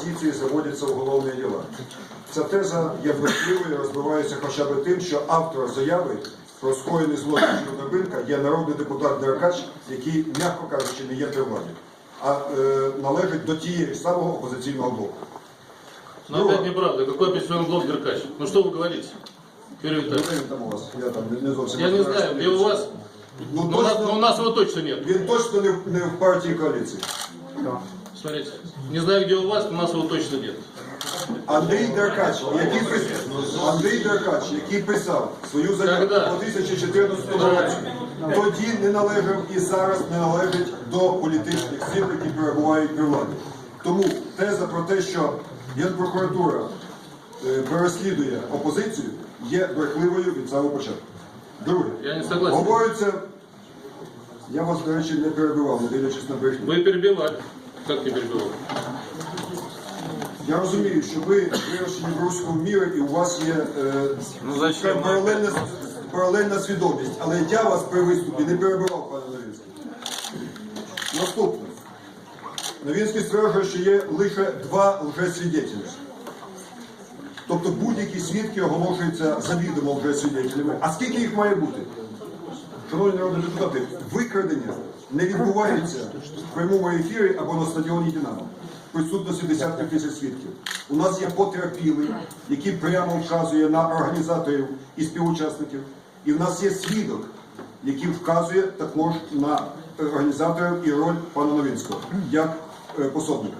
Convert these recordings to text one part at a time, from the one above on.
оппозиции заводятся уголовные дела. Ця теза є брехливою і розбивається хоча б тим, що автор заяви про скоєний злочин Чорнобилька є народний депутат Деркач, який, м'яко кажучи, не є при владі, а е, належить до тієї ж самого опозиційного блоку. Но опять неправда. Какой определенный блок Деркач? Ну что вы говорите? Юрий Витальевич, Де він там у вас? Я там не- не зовсім я не розбираюся. знаю, где у вас. Ну, Но у нас, точно- но у нас его точно нет. Він точно не, в- не в партії коаліції. Смотрите, не знаю, где у вас, у нас его точно нет. Андрій Деркач, який писав, Андрій Деркач, який писав свою заяву Когда? у 2014 році, тоді не належав і зараз не належить до політичних сил, які перебувають при владі. Тому теза про те, що Генпрокуратура е, переслідує опозицію, є брехливою від самого початку. Друге, Я не согласен. говориться, я вас, до речі, не перебивав, не дивлячись на брехню. Вы перебивали. Как не перебивал? Я розумію, що ви вирощені в руському мірі і у вас є е, Ну, зачем? паралельна, паралельна свідомість, але я вас при виступі не перебивав, пане Новінський. Наступне. Новінський стверджує, що є лише два лжесвідетелі. Тобто будь-які свідки оголошуються завідомо лжесвідетелями. А скільки їх має бути? Шановні народні депутати, викрадення не відбувається в прямому ефірі або на стадіоні Динамо. Присутності десятків тисяч свідків. У нас є потерпілий, який прямо вказує на організаторів і співучасників. І в нас є свідок, який вказує також на організаторів і роль пана Новинського як е, пособника.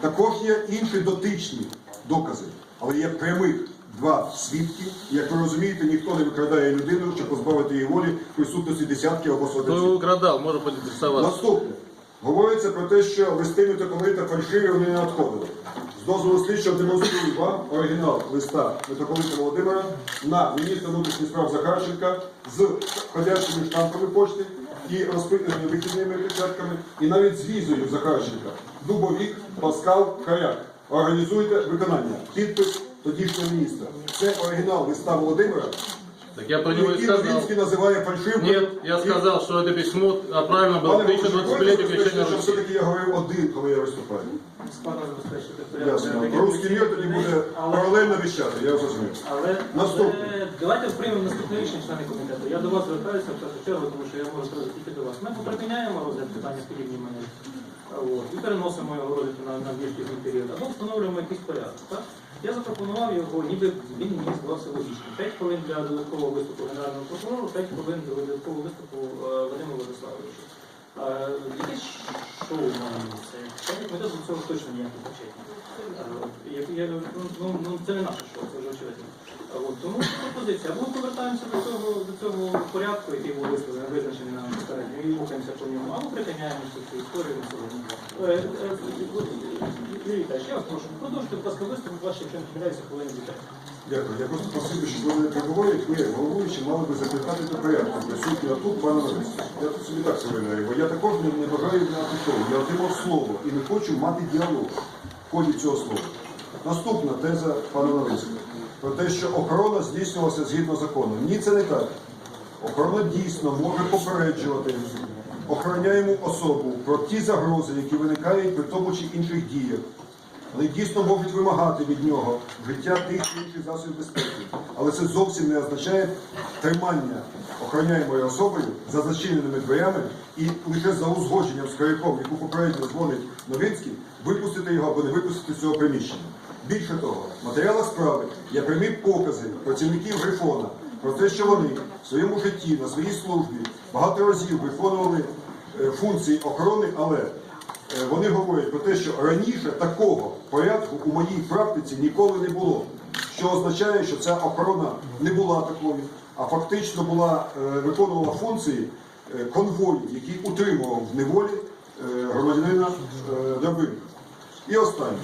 Також є інші дотичні докази, але є прямих два свідки. Як ви розумієте, ніхто не викрадає людину, щоб позбавити її волі присутності десятків або сотень украдал, может поинтересоваться. Наступне. Говориться про те, що листи митрополита фальшиві вони не надходили. З дозволу слідчого демонструю вам оригінал листа митрополита Володимира на міністра внутрішніх справ Захарченка з ходячими штампами почти і розпитаними вихідними печатками, і навіть з візою Захарченка. Дубовік, Паскал, Харяк. Організуйте виконання. Підпис тодішнього міністра. Це оригінал листа Володимира, Так я про него и який сказал. Новинський називає фальшивкою. Нет, я І- сказал, что это письмо а правильно было Пане в 1025 Володимире, крещения що Руси. все-таки я говорив один, коли я виступаю. забезпечити порядок. Ясно. Русський мір тоді буде паралельно віщати, я зрозумів. Але, Наступне. але давайте приймемо наступне рішення члени комітету. Я до вас звертаюся в першу чергу, тому що я можу сказати тільки до вас. Ми поприпиняємо розгляд питання в подібній манері. От, і переносимо його розгляд на, на більш пізній період, або встановлюємо якийсь порядок. Так? Я запропонував його, ніби він мені здавався логічним. 5 хвилин для додаткового виступу генерального прокурору, 5 хвилин для додаткового виступу Вадима Вадиму Владиславовичу. Е, Якесь шоу має місце. Ми до цього точно ніяких причетні. Е, ну, ну, ну, це не наше шоу, це вже очевидно. Е, От, тому пропозиція. Або ми повертаємося до цього, до цього порядку, який був визначений нам попередньо, і рухаємося по ньому, або припиняємося цю історію на сьогодні. Е, е, Юрій Віталійович, я вас прошу, продовжуйте, будь ласка, виступ, ваші, якщо не помиляюся, хвилин дітей. Дякую. Я просто просив, щоб ви не перебували, ви, головуючи, мали би закликати до порядку. Присутні тут, пане Новинський. Я тут собі так себе бо я також не, не бажаю на шоу. Я отримав слово і не хочу мати діалог в ході цього слова. Наступна теза пана Новинського. Про те, що охорона здійснювалася згідно закону. Ні, це не так. Охорона дійсно може попереджувати охороняємо особу про ті загрози, які виникають при тому чи інших діях. Вони дійсно можуть вимагати від нього життя тих чи інших засобів безпеки. Але це зовсім не означає тримання охороняємою особою за зачиненими дверями і лише за узгодженням з керівником, яку попередньо дзвонить Новинський, випустити його або не випустити з цього приміщення. Більше того, в матеріалах справи є прямі покази працівників Грифона про те, що вони в своєму житті, на своїй службі багато разів виконували е, функції охорони, але Е, вони говорять про те, що раніше такого порядку у моїй практиці ніколи не було. Що означає, що ця охорона не була такою, а фактично була, е, виконувала функції конвою, який утримував в неволі громадянина Драбинка. І останнє.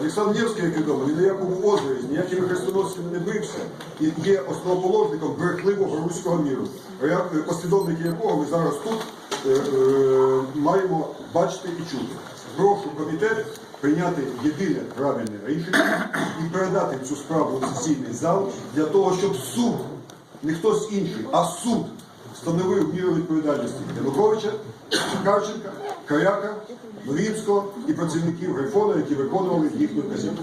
Олександр Невський, як відомо, ні на якому озері, з ніякими хрестоносцями не бився і є основоположником брехливого руського міру, е, послідовники якого ми зараз тут е, е, маємо бачити і чути. Прошу комітет прийняти єдине правильне рішення і передати цю справу в сесійний зал для того, щоб суд, не хтось інший, а суд встановив міру відповідальності Януковича, Карченка, Каряка, Новінського і працівників Грифона, які виконували їхню казівку.